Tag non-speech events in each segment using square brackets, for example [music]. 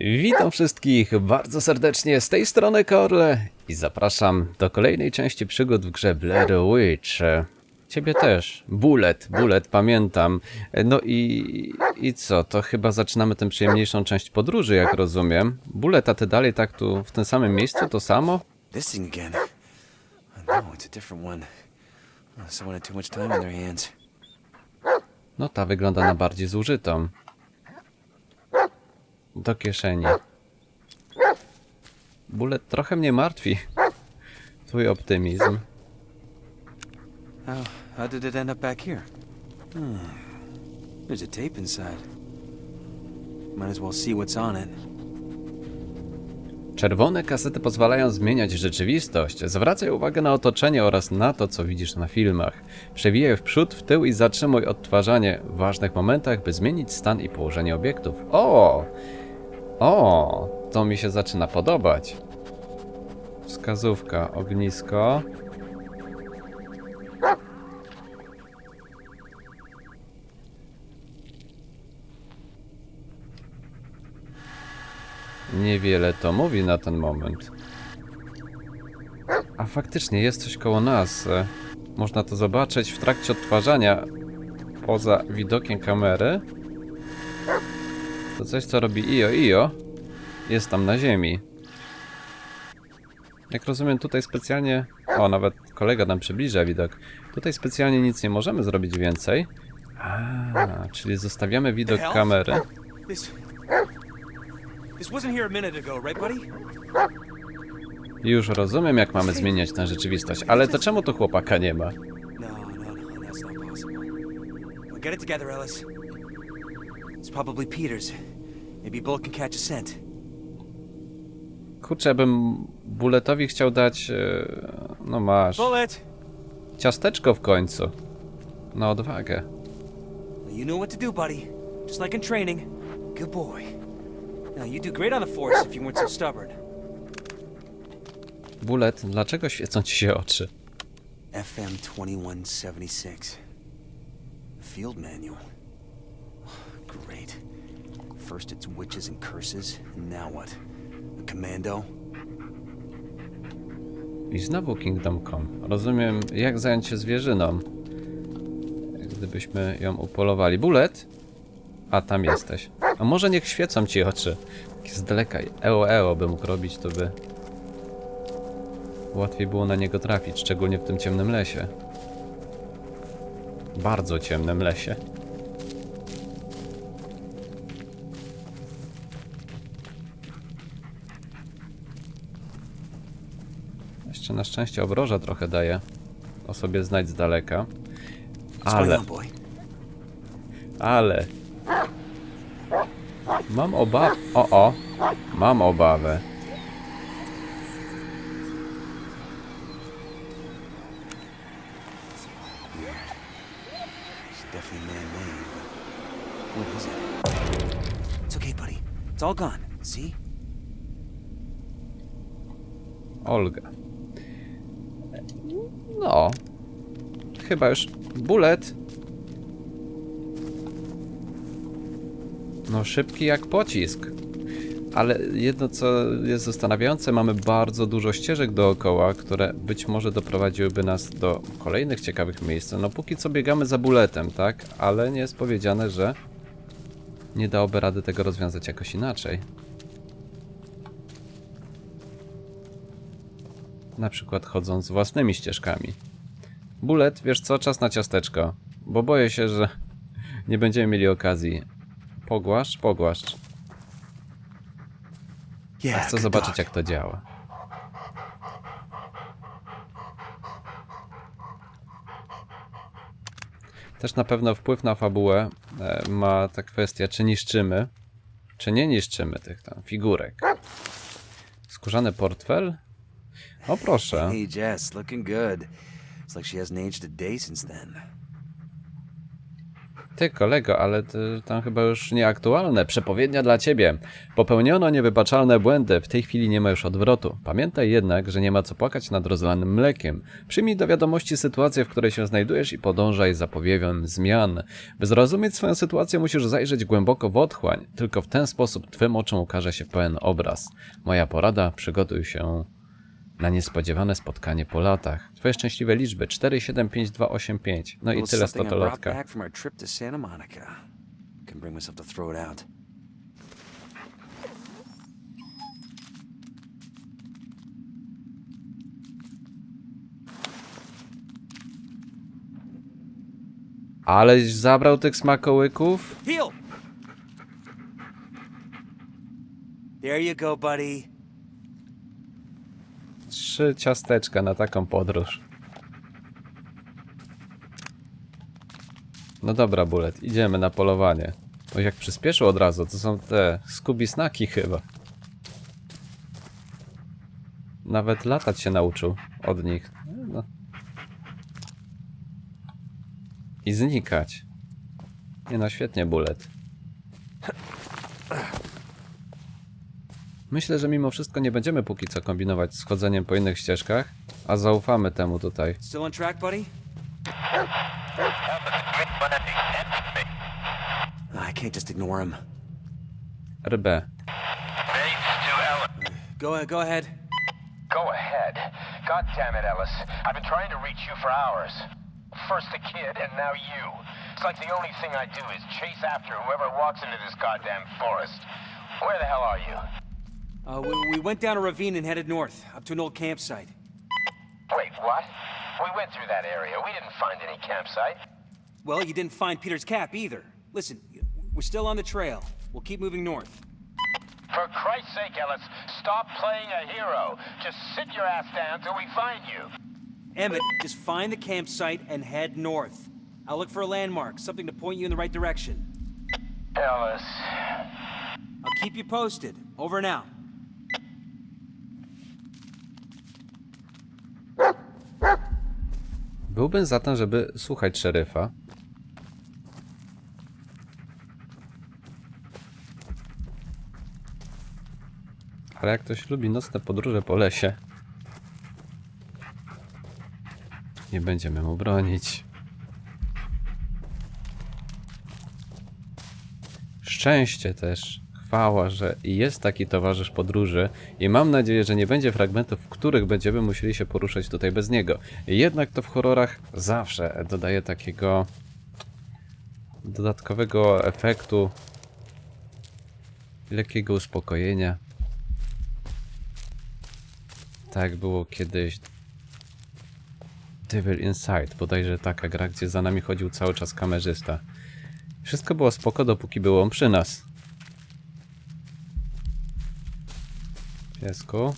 Witam wszystkich bardzo serdecznie z tej strony Korle i zapraszam do kolejnej części przygód w grze Blair Witch. Ciebie też. Bullet, Bullet, pamiętam. No i, i co, to chyba zaczynamy tę przyjemniejszą część podróży, jak rozumiem. Bullet, a ty dalej tak tu w tym samym miejscu, to samo? This thing again. No, it's a different one. Someone had too much time on their hands. No ta wygląda na bardziej zużytą. Do kieszeni. Bullet trochę mnie martwi. Twój optymizm. How, how did it end up back here? Hmm. There's a tape inside. Might as well see what's on it. Czerwone kasety pozwalają zmieniać rzeczywistość. Zwracaj uwagę na otoczenie oraz na to, co widzisz na filmach. Przewijaj w przód, w tył i zatrzymuj odtwarzanie w ważnych momentach, by zmienić stan i położenie obiektów. O! O! To mi się zaczyna podobać. Wskazówka, ognisko. Niewiele to mówi na ten moment. A faktycznie jest coś koło nas. Można to zobaczyć w trakcie odtwarzania poza widokiem kamery. To coś, co robi Io Io, jest tam na ziemi. Jak rozumiem, tutaj specjalnie. O, nawet kolega nam przybliża widok. Tutaj specjalnie nic nie możemy zrobić więcej. A, czyli zostawiamy widok kamery. Już rozumiem, jak mamy zmieniać tę rzeczywistość, ale to czemu tu chłopaka nie ma? No, no, no, that's not possible. Well, get it together, Ellis. It's probably Peters. Maybe Bullet can catch a scent. Kurczę, bym Bulletowi chciał dać. e, No masz. Bullet! Ciasteczko w końcu. Na odwagę. You know what to do, buddy. Just like in training. Good boy. Now, you do great on the force if you weren't so stubborn. Bullet, dlaczego świecą ci się oczy? FM 2176. Field manual. Great. First it's witches and curses, and now what? A commando? I znowu Kingdom Come. Rozumiem, jak zająć się zwierzyną. Gdybyśmy ją upolowali. Bullet? A, tam jesteś. A może niech świecą ci oczy. Tak z daleka. Eo, eo by mógł robić, to by... Łatwiej było na niego trafić, szczególnie w tym ciemnym lesie. Bardzo ciemnym lesie. Jeszcze na szczęście obroża trochę daje. O sobie znać z daleka. Ale, ale. Mam oba... O, o. Mam obawę. It's definitely man-made. but What is it? It's okay, buddy. It's all gone. See? Olga. No. Chyba już. Bullet. No, szybki jak pocisk. Ale jedno, co jest zastanawiające, mamy bardzo dużo ścieżek dookoła, które być może doprowadziłyby nas do kolejnych ciekawych miejsc. No, póki co biegamy za buletem, tak? Ale nie jest powiedziane, że nie dałoby rady tego rozwiązać jakoś inaczej. Na przykład chodząc własnymi ścieżkami. Bullet, wiesz co, czas na ciasteczko. Bo boję się, że nie będziemy mieli okazji. Pogłaszcz, pogłaszcz. A chcę zobaczyć, dog. jak to działa. Też na pewno wpływ na fabułę e, ma ta kwestia, czy niszczymy, czy nie niszczymy tych tam figurek. Skórzany portfel? O proszę. Hey, Jess, looking good. It's like she hasn't aged a day since then. Ty, kolego, ale to tam chyba już nieaktualne. Przepowiednia dla ciebie. Popełniono niewybaczalne błędy. W tej chwili nie ma już odwrotu. Pamiętaj jednak, że nie ma co płakać nad rozlanym mlekiem. Przyjmij do wiadomości sytuację, w której się znajdujesz i podążaj za powiewem zmian. By zrozumieć swoją sytuację, musisz zajrzeć głęboko w otchłań. Tylko w ten sposób twym oczom ukaże się pełen obraz. Moja porada, przygotuj się na niespodziewane spotkanie po latach. Twoje szczęśliwe liczby 4, 7, 5, 2, 8, 5. No i tyle something I brought stotolotka. back from our trip to Santa Monica. Can bring myself to throw it out. Aleś zabrał tych smakołyków? There you go, buddy. Trzy ciasteczka na taką podróż. No dobra, Bullet, idziemy na polowanie. O, jak przyspieszył od razu, to są te Scooby Snaki chyba. Nawet latać się nauczył od nich. No. I znikać. Nie no, świetnie, Bullet. Myślę, że mimo wszystko nie będziemy póki co kombinować z chodzeniem po innych ścieżkach, a zaufamy temu tutaj. Still on track, buddy? I can't just ignore him. RB. Go, go ahead. Go ahead. God damn it, Ellis. I've been trying to reach you for hours. First the kid, and now you. It's like the only thing I do is chase after whoever walks into this goddamn forest. Where the hell are you? Uh, we, we went down a ravine and headed north, up to an old campsite. Wait, what? We went through that area. We didn't find any campsite. Well, you didn't find Peter's cap either. Listen, we're still on the trail. We'll keep moving north. For Christ's sake, Ellis, stop playing a hero. Just sit your ass down till we find you. Emmett, just find the campsite and head north. I'll look for a landmark, something to point you in the right direction. Ellis. I'll keep you posted. Over and out. Byłbym za tym, żeby słuchać szeryfa. Ale jak ktoś lubi nocne podróże po lesie, nie będziemy mu bronić. Szczęście też, chwała, że jest taki towarzysz podróży i mam nadzieję, że nie będzie fragmentów, w których będziemy musieli się poruszać tutaj bez niego. Jednak to w horrorach zawsze dodaje takiego dodatkowego efektu, lekkiego uspokojenia. Tak było kiedyś Devil Inside, bodajże taka gra, gdzie za nami chodził cały czas kamerzysta. Wszystko było spoko, dopóki był on przy nas. Piesku.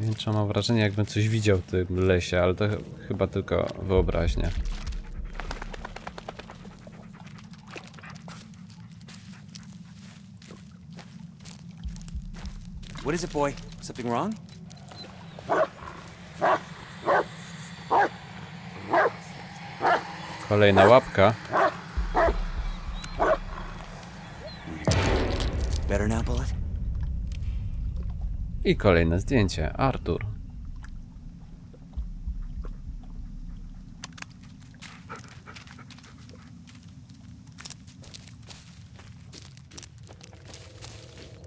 Nie wiem, czy mam wrażenie, jakbym coś widział w tym lesie, ale to ch- chyba tylko wyobraźnia. What is it, boy? Something wrong? Kolejna łapka. Better now, Bullet? I kolejne zdjęcie. Artur.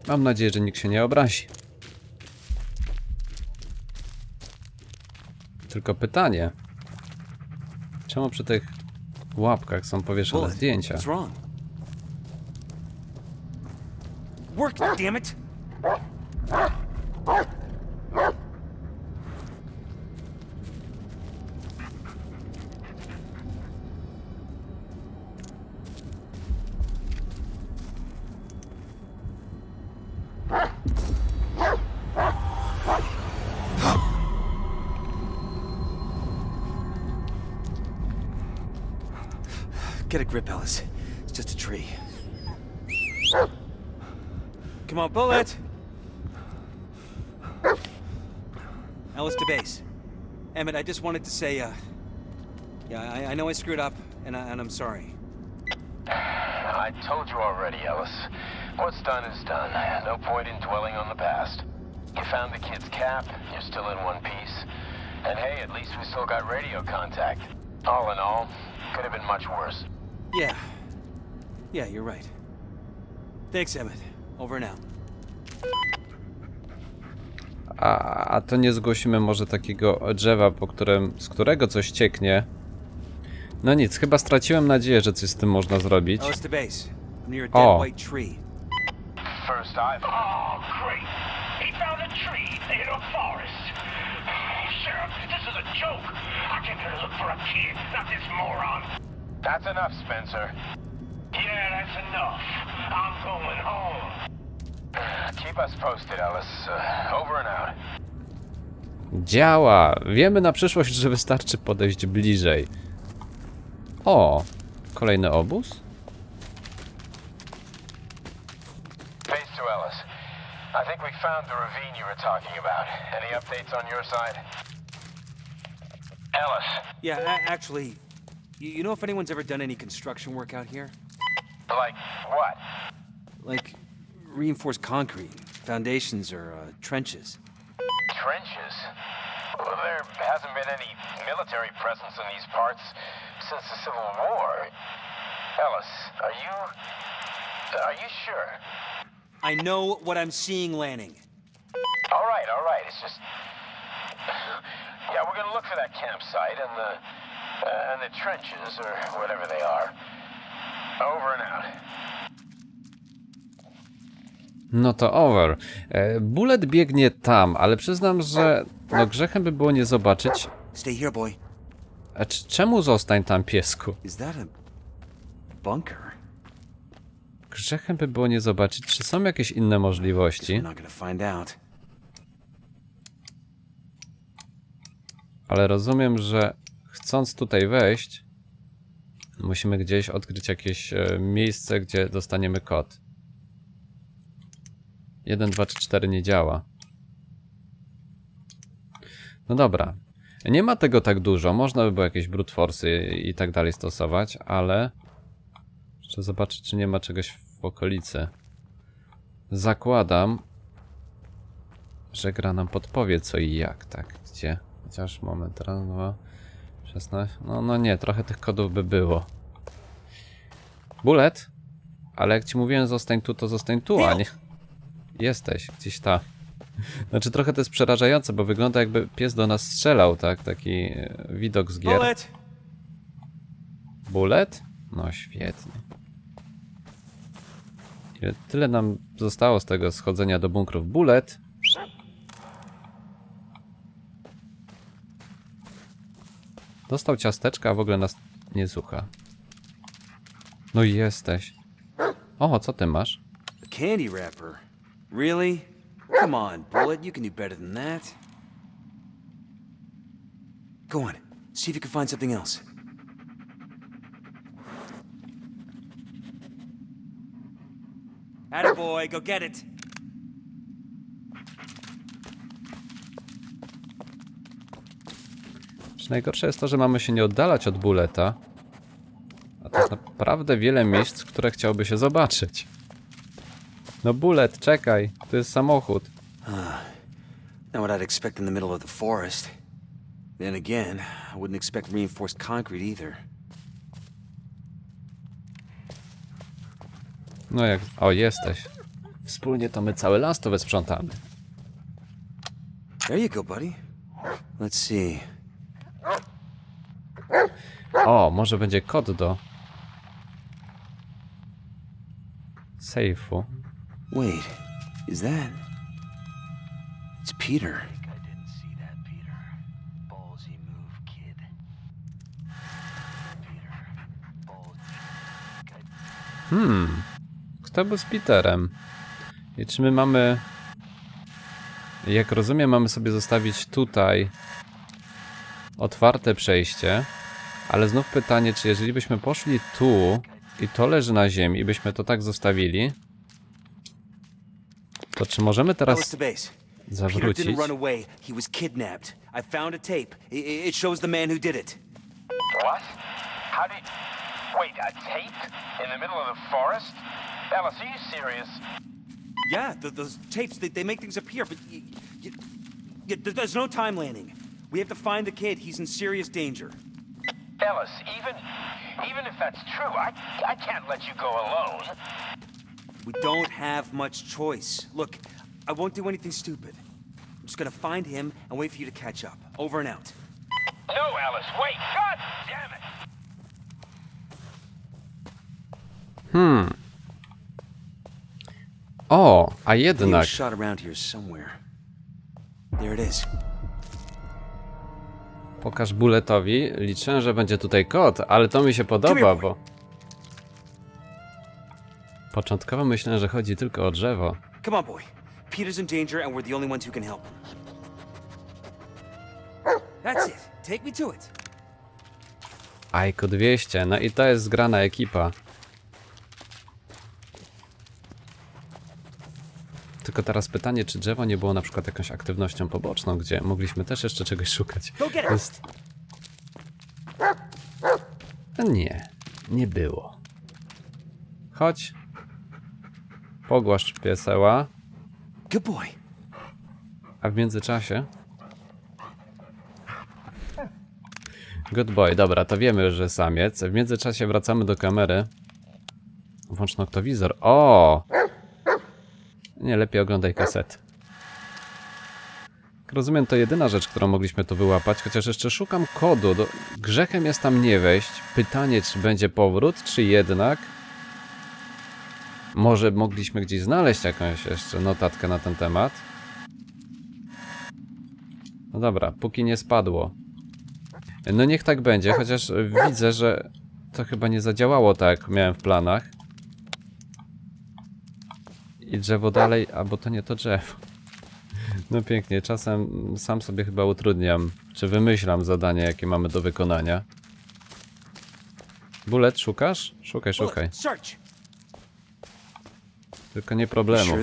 Mam nadzieję, że nikt się nie obrazi. Tylko pytanie. Czemu przy tych łapkach są powieszone Bullet, zdjęcia? what's wrong? Work, damn it! Get a grip, Ellis. It's just a tree. Come on, bullet! Ellis to base. Emmett, I just wanted to say, uh, Yeah, I, I know I screwed up, and, I, and I'm sorry. I told you already, Ellis. What's done is done. No point in dwelling on the past. You found the kid's cap. You're still in one piece. And hey, at least we still got radio contact. All in all, could have been much worse. Yeah. Yeah, you're right. Thanks, Emmett. Over and out. A, a to nie zgłosimy może takiego drzewa, po którym, z którego coś cieknie. No nic, chyba straciłem nadzieję, że coś z tym można zrobić. Ellis to base. I'm near a dead Oh. white tree. First I've... Oh, great. He found a tree in a forest. Sheriff, this is a joke. I came here to look for a kid, not this moron. That's enough, Spencer. Yeah, that's enough. I'm going home. Keep us posted, Ellis. Uh, over and out. Działa! Wiemy na przyszłość, że wystarczy podejść bliżej. O! Kolejny obóz? Base to Ellis. I think we found the ravine you were talking about. Any updates on your side? Ellis. Yeah, actually, you, you know if anyone's ever done any construction work out here? Like what? Like reinforced concrete, foundations, or uh, trenches? Trenches? Well, there hasn't been any military presence in these parts since the Civil War. Ellis, are you... Are you sure? I know what I'm seeing, Lanning. All right, all right. It's just... Yeah, we're gonna look for that campsite and the... Uh, and the trenches, or whatever they are. Over and out. No to over. E, Bullet biegnie tam, ale przyznam, że no grzechem by było nie zobaczyć. Stay here, boy. A czemu zostań tam, piesku? Is that a bunker? Grzechem by było nie zobaczyć, czy są jakieś inne możliwości. We're not gonna find out. Ale rozumiem, że chcąc tutaj wejść, musimy gdzieś odkryć jakieś e, miejsce, gdzie dostaniemy kod. 1, 2 czy 4 nie działa. No dobra. Nie ma tego tak dużo. Można by było jakieś brute force'y i tak dalej stosować, ale jeszcze zobaczyć, czy nie ma czegoś w okolicy. Zakładam, że gra nam podpowie co i jak, tak, gdzie. Chociaż moment, raz, dwa, 16. No, no nie, trochę tych kodów by było. Bullet? Ale jak ci mówiłem, zostań tu, to zostań tu, a nie. Jesteś, gdzieś ta. [laughs] Znaczy, trochę to jest przerażające, bo wygląda jakby pies do nas strzelał, tak? Taki e, widok z gier. Bullet! Bullet? No świetnie. Ile, tyle nam zostało z tego schodzenia do bunkrów. Bullet? Dostał ciasteczka, a w ogóle nas nie słucha. No i jesteś. O, co ty masz? Candy wrapper. Really? Come on, Bullet. You can do better than that. Go on. See if you can find something else. Attaboy, go get it. Najgorsze jest to, że mamy się nie oddalać od buleta. A to jest naprawdę wiele miejsc, które chciałby się zobaczyć. No bullet, czekaj, to jest samochód. Not what I'd expect in the middle of the forest. Then again, I wouldn't expect reinforced concrete either. No jak... O, jesteś. Wspólnie to my cały las to wysprzątamy. There you go, buddy. Let's see. O, może będzie kod do... Sejfu. Wait, is that? It's Peter. Ballsy. Kto był z Peterem? I czy my mamy... Jak rozumiem, mamy sobie zostawić tutaj otwarte przejście, ale znów pytanie, czy jeżeli byśmy poszli tu i to leży na ziemi i byśmy to tak zostawili, to czy możemy teraz zawrócić? What? How did... Wait, a tape? In the middle of the forest? Are you serious? Yeah, th those tapes, they, they make things appear, but y y y th- there's no time landing. We have to find the kid. He's in serious danger. Ellis, even... Even if that's true, I, I can't let you go alone. We don't have much choice. Look, I won't do anything stupid. I'm just gonna find him and wait for you to catch up. Over and out. No, Ellis, wait! God damn it! Hmm. O, a He was jednak. shot around here somewhere. There it is. Pokaż Bulletowi. Liczę, że będzie tutaj kot, ale to mi się podoba, bo... Początkowo myślałem, że chodzi tylko o drzewo. Come on, boy. Peter's in danger, and we're the only ones who can help him. That's it. Take me to it. Ajku 200, no i to jest zgrana ekipa. Tylko teraz pytanie, czy drzewo nie było na przykład jakąś aktywnością poboczną, gdzie mogliśmy też jeszcze czegoś szukać. To jest... Nie, nie było. Chodź. Pogłaszcz pieseła, Good boy. a w międzyczasie... Good boy, dobra, to wiemy że samiec. W międzyczasie wracamy do kamery. Włącz noktowizor. O! Nie, lepiej oglądaj kaset. Rozumiem, to jedyna rzecz, którą mogliśmy tu wyłapać, chociaż jeszcze szukam kodu. Do... Grzechem jest tam nie wejść. Pytanie, czy będzie powrót, czy jednak... Może mogliśmy gdzieś znaleźć jakąś jeszcze notatkę na ten temat. No dobra, póki nie spadło. No niech tak będzie, chociaż widzę, że to chyba nie zadziałało tak, jak miałem w planach. I drzewo dalej, albo to nie to drzewo. No pięknie, czasem sam sobie chyba utrudniam, czy wymyślam zadania, jakie mamy do wykonania. Bullet, szukasz? Szukaj, szukaj. Tylko nie problemu.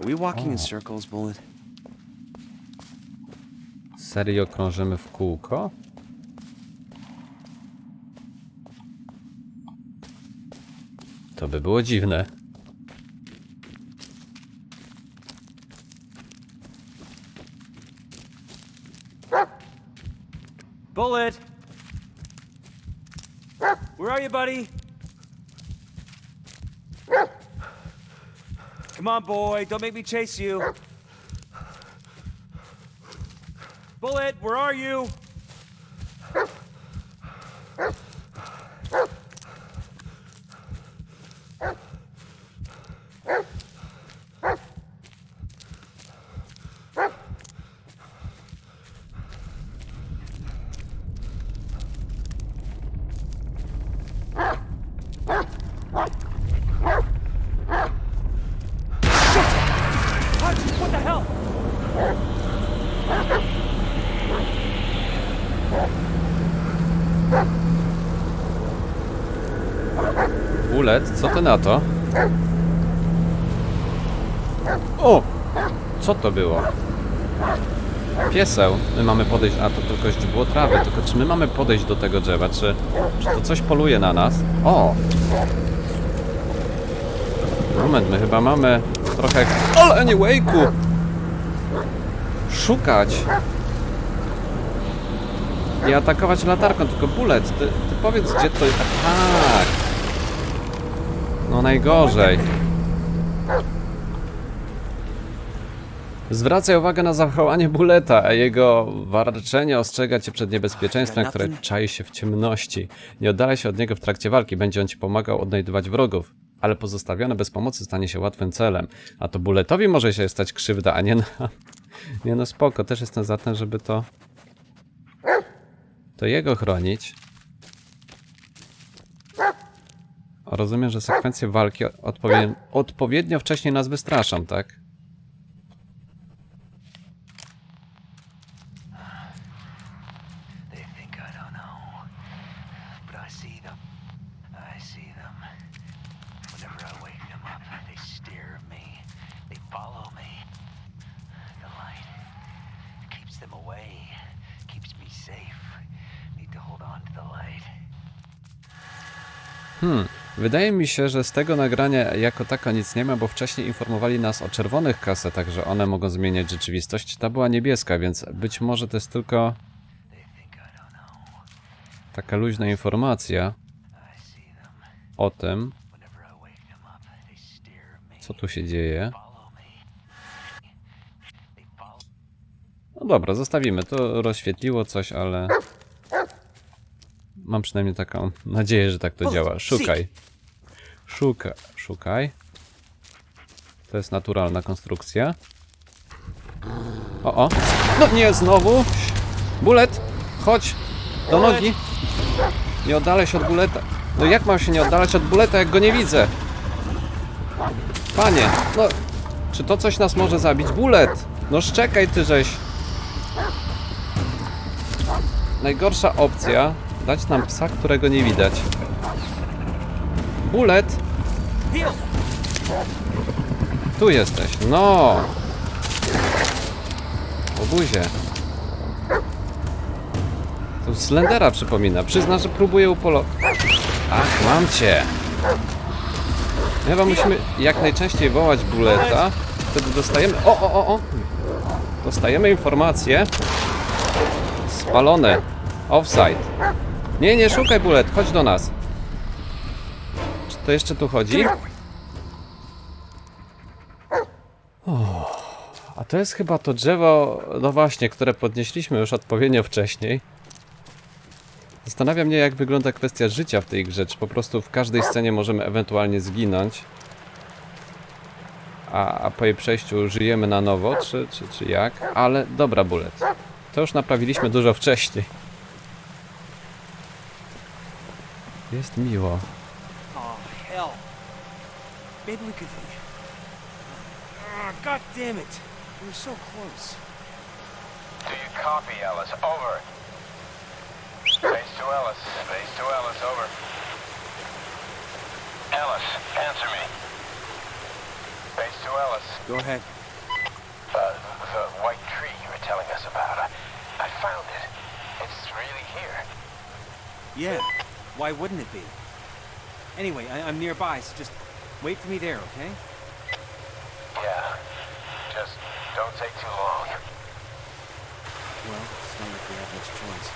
Are we walking in circles, Bullet? Serio krążymy w kółko? To by było dziwne. Bullet! Where are you, buddy? Come on, boy. Don't make me chase you. Bullet, where are you? Co ty na to? O! Co to było? Pieseł. My mamy podejść... A, to tylko źdźbło trawy. Tylko czy my mamy podejść do tego drzewa? Czy, czy to coś poluje na nas? O! Moment, my chyba mamy trochę... Ale wake'u! Szukać! I atakować latarką, tylko bullet, ty, ty powiedz gdzie to jest. Tak! No najgorzej. Zwracaj uwagę na zachowanie buleta, a jego warczenie ostrzega cię przed niebezpieczeństwem, które czai się w ciemności. Nie oddalaj się od niego w trakcie walki, będzie on ci pomagał odnajdywać wrogów. Ale pozostawione bez pomocy stanie się łatwym celem. A to buletowi może się stać krzywda, a nie na... [laughs] Nie no spoko, też jestem za tym, żeby to... To jego chronić. Rozumiem, że sekwencje walki odpowiednio, odpowiednio wcześniej nas wystraszą, tak? Hmm, wydaje mi się, że z tego nagrania jako tako nic nie ma, bo wcześniej informowali nas o czerwonych kasetach, że one mogą zmieniać rzeczywistość. Ta była niebieska, więc być może to jest tylko taka luźna informacja o tym, co tu się dzieje. No dobra, zostawimy. To rozświetliło coś, ale... Mam przynajmniej taką nadzieję, że tak to działa. Szukaj. Szukaj. Szukaj. To jest naturalna konstrukcja. O, o. No nie, znowu. Bulet, chodź. Do nogi. Nie oddalaj się od buleta. No jak mam się nie oddalać od buleta, jak go nie widzę? Panie, no... Czy to coś nas może zabić? Bulet! No szczekaj ty żeś. Najgorsza opcja dać nam psa, którego nie widać. Bullet! Tu jesteś. No! Obuzie. To Slendera przypomina. Przyzna, że próbuje upolo... Ach, mam cię! Chyba musimy jak najczęściej wołać Bulleta. Wtedy dostajemy... O, o, o, o! Dostajemy informację. Spalone. Offside. Nie, nie szukaj Bullet, chodź do nas. Czy to jeszcze tu chodzi? A to jest chyba to drzewo, no właśnie, które podnieśliśmy już odpowiednio wcześniej. Zastanawia mnie, jak wygląda kwestia życia w tej grze. Czy po prostu w każdej scenie możemy ewentualnie zginąć, a, a po jej przejściu żyjemy na nowo, czy, czy, czy jak? Ale dobra, Bullet. To już naprawiliśmy dużo wcześniej. Jest miło. Oh, hell. Maybe we could... Ah, God damn it. We were so close. Do you copy, Ellis? Over. Base to Ellis. Base to Ellis, over. Ellis, answer me. Base to Ellis. Go ahead. Uh, the white tree you were telling us about. I, I found it. It's really here. Yeah. Why wouldn't it be? Anyway, I- I'm nearby, so just wait for me there, okay? Yeah. Just don't take too long. Well, it's not like we have much choice.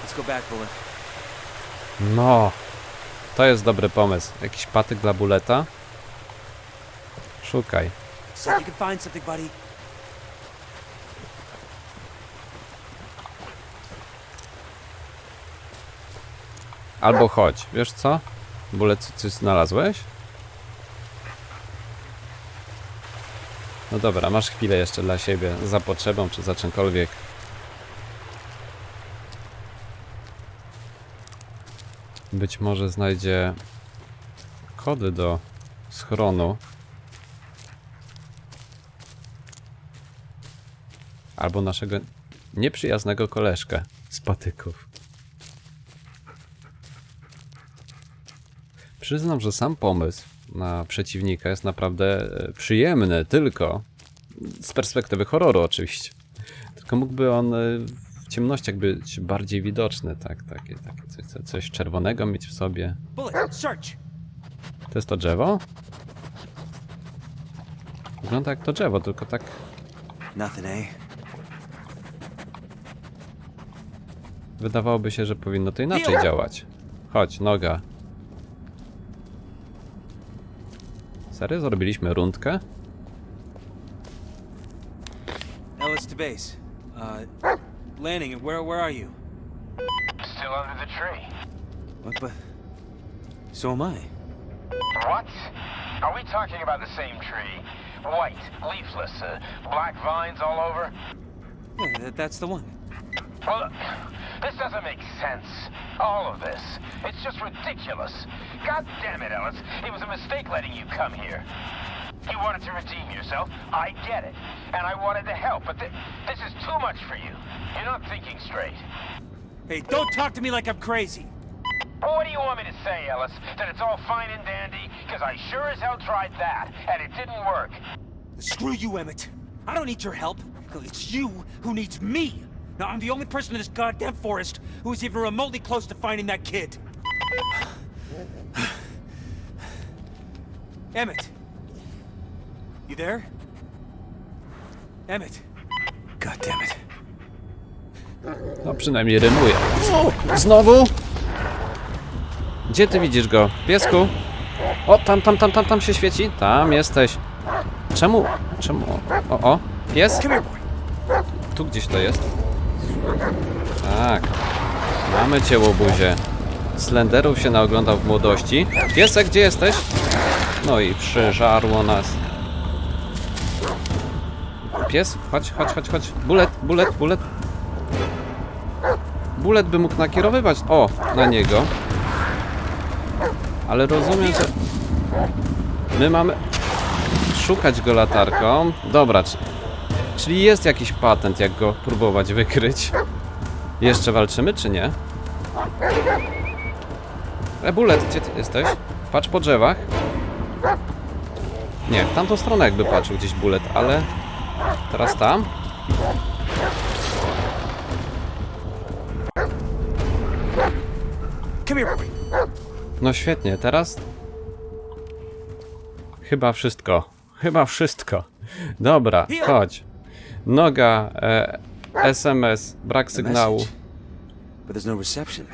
Let's go back, Bullet. No, to jest dobry pomysł. Jakiś patyk dla buleta? Szukaj. See if you can find something, buddy. Albo chodź. Wiesz co? Bulet, co- coś znalazłeś? No dobra, masz chwilę jeszcze dla siebie, za potrzebą czy za czymkolwiek. Być może znajdzie kody do schronu. Albo naszego nieprzyjaznego koleżkę z patyków. Przyznam, że sam pomysł na przeciwnika jest naprawdę e, przyjemny, tylko z perspektywy horroru oczywiście. Tylko mógłby on e, w ciemnościach być bardziej widoczny, tak, takie, takie coś, coś- czerwonego mieć w sobie. To jest to drzewo? Wygląda jak to drzewo, tylko tak eh? wydawałoby się, że powinno to inaczej działać. Chodź, noga. Serio? Zrobiliśmy rundkę? Ellis to base. Uh, landing, where, where are you? Still under the tree. What, but... So am I. What? Are we talking about the same tree? White, leafless, uh, black vines all over? Yeah, that, that's the one. Well, this doesn't make sense. All of this. It's just ridiculous. God damn it, Ellis. It was a mistake letting you come here. You wanted to redeem yourself. I get it. And I wanted to help, but th- this is too much for you. You're not thinking straight. Hey, don't talk to me like I'm crazy! Well, what do you want me to say, Ellis? That it's all fine and dandy? Because I sure as hell tried that, and it didn't work. Screw you, Emmett. I don't need your help. It's you who needs me. Now, I'm the only person in this goddamn forest who is even remotely close to finding that kid. [sighs] Emmett. You there? Emmett. God damn it. No przynajmniej rymuje. O, znowu? Gdzie ty widzisz go? Piesku? O, tam, tam, tam, tam, tam się świeci. Tam jesteś. Czemu? Czemu? O, o, pies? Tu gdzieś to jest. Tak. Mamy cię, łobuzie. Slenderów się naoglądał w młodości. Piesek, gdzie jesteś? No i przyżarło nas. Pies, chodź, chodź, chodź, chodź. Bulet, bulet, bulet. Bulet by mógł nakierowywać. O, na niego. Ale rozumiem, że... My mamy... Szukać go latarką. Dobra. Czyli jest jakiś patent, jak go próbować wykryć. Jeszcze walczymy, czy nie? Bullet, gdzie ty jesteś? Patrz po drzewach. Nie, w tamtą stronę jakby patrzył gdzieś Bullet, ale... Teraz tam? No świetnie, teraz... Chyba wszystko. Chyba wszystko. Dobra, chodź. Noga, e, SMS, brak sygnału. message. But there's no reception.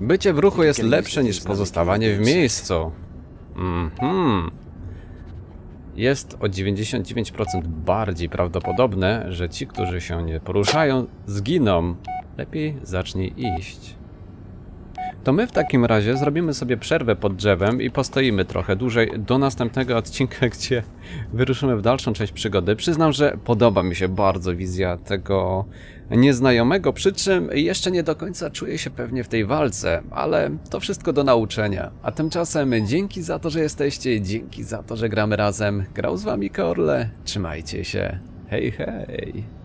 Bycie w ruchu jest lepsze niż pozostawanie w miejscu. Mhm. Jest o 99% bardziej prawdopodobne, że ci, którzy się nie poruszają, zginą. Lepiej zacznij iść. To my w takim razie zrobimy sobie przerwę pod drzewem i postoimy trochę dłużej do następnego odcinka, [laughs] gdzie wyruszymy w dalszą część przygody. Przyznam, że podoba mi się bardzo wizja tego nieznajomego, przy czym jeszcze nie do końca czuję się pewnie w tej walce, ale to wszystko do nauczenia. A tymczasem dzięki za to, że jesteście, dzięki za to, że gramy razem. Grał z wami Korle, trzymajcie się. Hej, hej.